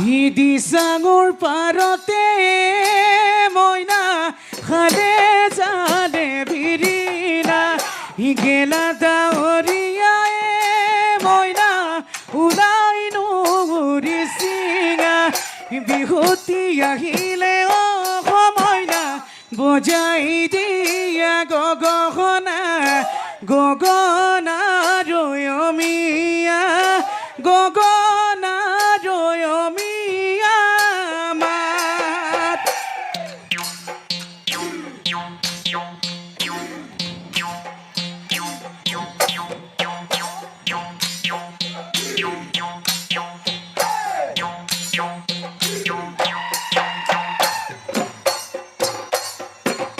দিচাঙৰ পাৰতে মইনা খালে জানে ভিৰিনা গেলা ডাৱৰীয়াই মইনা ওলাই নুৰি চিঙা বিহুতি আহিলে অ মইনা বজাই দিয়া গগনা গগনা Thank you.